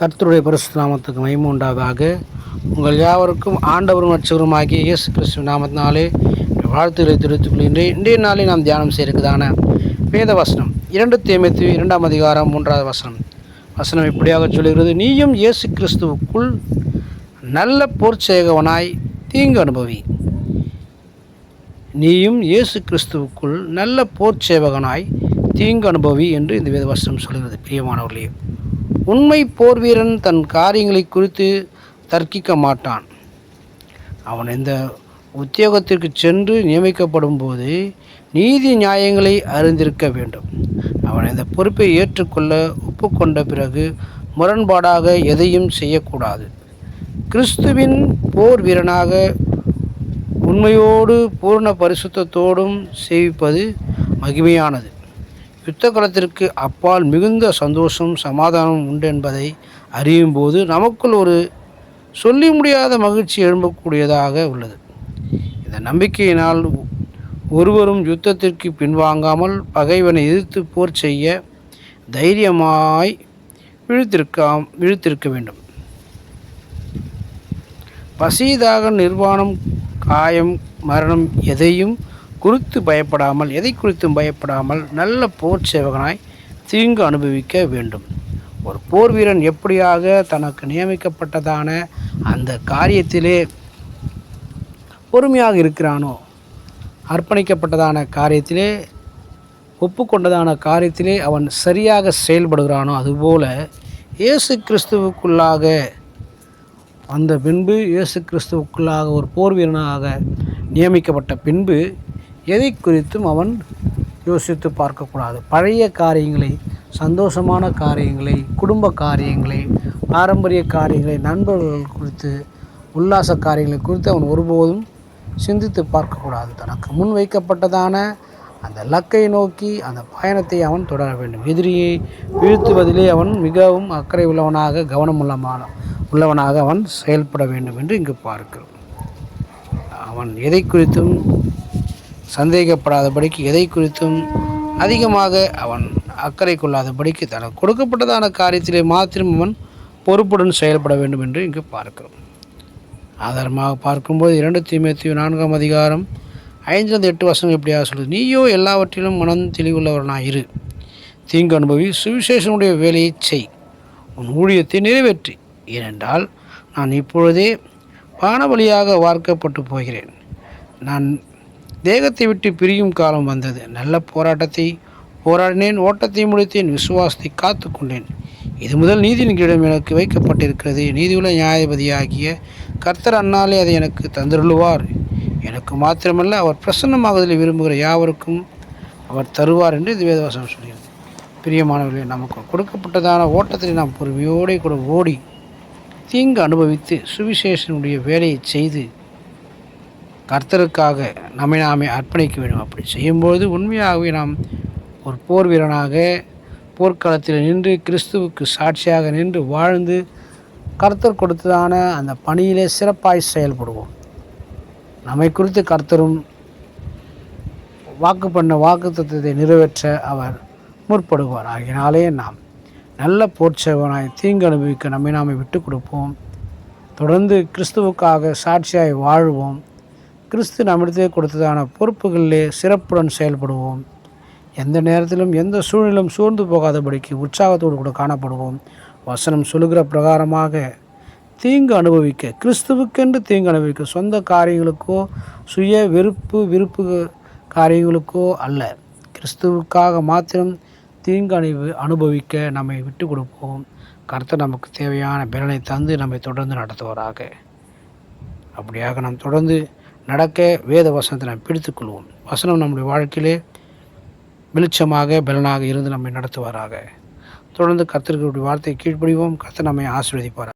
கர்த்தருடைய பரிசுத்த நாமத்துக்கு மகிமை உண்டாவதாக உங்கள் யாவருக்கும் ஆண்டவரும் அச்சவருமாகிய இயேசு கிறிஸ்துவ நாமத்தினாலே வாழ்த்துக்களை தெரிவித்துக் கொள்கின்றேன். இன்றைய நாளில் நாம் தியானம் செய்திருக்கிறதான வேத வசனம். இரண்டு தேமைத்து இரண்டாம் அதிகாரம் மூன்றாவது வசனம். வசனம் இப்படியாக சொல்கிறது நீயும் இயேசு கிறிஸ்துவுக்குள் நல்ல போர்ச்சேகவனாய் தீங்கு அனுபவி. நீயும் இயேசு கிறிஸ்துவுக்குள் நல்ல போர்ச்சேவகனாய் தீங்கு அனுபவி என்று இந்த வேத வசனம் சொல்கிறது பிரியமானவர்களே உண்மை போர் வீரன் தன் காரியங்களை குறித்து தர்க்கிக்க மாட்டான். அவன் இந்த உத்தியோகத்திற்கு சென்று நியமிக்கப்படும் போது நீதி நியாயங்களை அறிந்திருக்க வேண்டும். அவன் இந்த பொறுப்பை ஏற்றுக்கொள்ள ஒப்புக்கொண்ட பிறகு முரண்பாடாக எதையும் செய்யக்கூடாது. கிறிஸ்துவின் போர் வீரனாக உண்மையோடு பூர்ண பரிசுத்தத்தோடும் சேவிப்பது மகிமையானது. யுத்த களத்திற்கு அப்பால் மிகுந்த சந்தோஷம் சமாதானம் உண்டு என்பதை அறியும் போது நமக்குள் ஒரு சொல்லி முடியாத மகிழ்ச்சி எழும்பக்கூடியதாக உள்ளது. இந்த நம்பிக்கையினால் ஒருவரும் யுத்தத்திற்கு பின்வாங்காமல் பகைவனை எதிர்த்து போர் செய்ய தைரியமாய் விழுத்திருக்காம் விழுத்திருக்க வேண்டும். பசிதாக நிர்வாணம் காயம் மரணம் எதையும் குறித்து பயப்படாமல் எதை குறித்தும் பயப்படாமல் நல்ல போர் சேவகனாய் தீங்கு அனுபவிக்க வேண்டும். ஒரு போர் வீரன் எப்படியாக தனக்கு நியமிக்கப்பட்டதான அந்த காரியத்திலே பொறுமையாக இருக்கிறானோ அர்ப்பணிக்கப்பட்டதான காரியத்திலே ஒப்புக்கொண்டதான காரியத்திலே அவன் சரியாக செயல்படுகிறானோ அதுபோல இயேசு கிறிஸ்துவுக்குள்ளாக அந்த பின்பு இயேசு கிறிஸ்துவுக்குள்ளாக ஒரு போர் வீரனாக நியமிக்கப்பட்ட பின்பு எதை குறித்தும் அவன் யோசித்து பார்க்கக்கூடாது. பழைய காரியங்களை சந்தோஷமான காரியங்களை குடும்ப காரியங்களை பாரம்பரிய காரியங்களை நண்பர்கள் குறித்து உல்லாச காரியங்களை குறித்து அவன் ஒருபோதும் சிந்தித்து பார்க்கக்கூடாது. தனக்கு முன் வைக்கப்பட்டதான அந்த லக்கை நோக்கி அந்த பயணத்தை அவன் தொடர வேண்டும். எதிரியை வீழ்த்துவதிலே அவன் மிகவும் அக்கறை உள்ளவனாக கவனம் உள்ளமான உள்ளவனாக அவன் செயல்பட வேண்டும் என்று இங்கு பார்க்கிறோம். அவன் எதை குறித்தும் சந்தேகப்படாதபடிக்கு எதை குறித்தும் அதிகமாக அவன் அக்கறை கொள்ளாதபடிக்கு தனக்கு கொடுக்கப்பட்டதான காரியத்திலே மாத்திரம் அவன் பொறுப்புடன் செயல்பட வேண்டும் என்று இங்கு பார்க்கிறோம். ஆதாரமாக பார்க்கும்போது இரண்டு தீமேத்திய நான்காம் அதிகாரம் ஐந்து எட்டு வருஷம் எப்படியாக சொல்லுது. நீயோ எல்லாவற்றிலும் மனம் தெளிவுள்ளவனாக இரு. தீங்கு அனுபவி சுவிசேஷனுடைய வேலையை செய். உன் ஊழியத்தை நிறைவேற்றி. ஏனென்றால் நான் இப்பொழுதே வானவழியாக வார்க்கப்பட்டு போகிறேன். நான் தேகத்தை விட்டு பிரியும் காலம் வந்தது. நல்ல போராட்டத்தை போராடினேன் ஓட்டத்தை முடித்தேன் விசுவாசத்தை காத்து கொண்டேன். இது முதல் நீதியின் எனக்கு வைக்கப்பட்டிருக்கிறது. நீதியுள்ள நியாயாதிபதியாகிய கர்த்தர் அண்ணாலே அதை எனக்கு தந்துள்ளுவார் எனக்கு மாத்திரமல்ல அவர் பிரசன்னமாகுதலை விரும்புகிற யாவருக்கும் அவர் தருவார் என்று இது வேதவாசம் சொல்கிறது. பிரியமானவர்களே நமக்கு கொடுக்கப்பட்டதான ஓட்டத்தில் நாம் பொறுமையோடு கூட ஓடி தீங்கு அனுபவித்து சுவிசேஷனுடைய வேலையை செய்து கர்த்தருக்காக நம்மை நாமே அர்ப்பணிக்க வேண்டும். அப்படி செய்யும்போது உண்மையாகவே நாம் ஒரு போர் வீரனாக போர்க்களத்தில் நின்று கிறிஸ்துவுக்கு சாட்சியாக நின்று வாழ்ந்து கர்த்தர் கொடுத்ததான அந்த பணியிலே சிறப்பாய் செயல்படுவோம். நம்மை குறித்து கர்த்தரும் வாக்கு பண்ண வாக்கு தத்துவத்தை நிறைவேற்ற அவர் முற்படுவார். ஆகினாலே நாம் நல்ல போர்ச்சவனாய் தீங்கு அனுபவிக்க நம்மை நாமே விட்டு கொடுப்போம். தொடர்ந்து கிறிஸ்துவுக்காக சாட்சியாய் வாழ்வோம். கிறிஸ்து நம்மிடத்தே கொடுத்ததான பொறுப்புகளிலே சிறப்புடன் செயல்படுவோம். எந்த நேரத்திலும் எந்த சூழ்நிலும் சோர்ந்து போகாதபடிக்கு உற்சாகத்தோடு கூட காணப்படுவோம். வசனம் சொல்லுகிற பிரகாரமாக தீங்கு அனுபவிக்க கிறிஸ்துவுக்கென்று தீங்கு அனுபவிக்க சொந்த காரியங்களுக்கோ சுய வெறுப்பு விருப்பு காரியங்களுக்கோ அல்ல. கிறிஸ்துவுக்காக மாத்திரம் தீங்கு அணிவு அனுபவிக்க நம்மை விட்டு கொடுப்போம். கர்த்தர் நமக்கு தேவையான பலனை தந்து நம்மை தொடர்ந்து நடத்துவாராக. அப்படியாக நாம் தொடர்ந்து நடக்க வேத வசனத்தை நாம் பிடித்துக்கொள்வோம். வசனம் நம்முடைய வாழ்க்கையிலே வெளிச்சமாக பலனாக இருந்து நம்மை நடத்துவாராக. தொடர்ந்து கர்த்தர்களுடைய வார்த்தையை கீழ்ப்படிவோம். கத்தை நம்மை ஆசீர்வதிப்பார்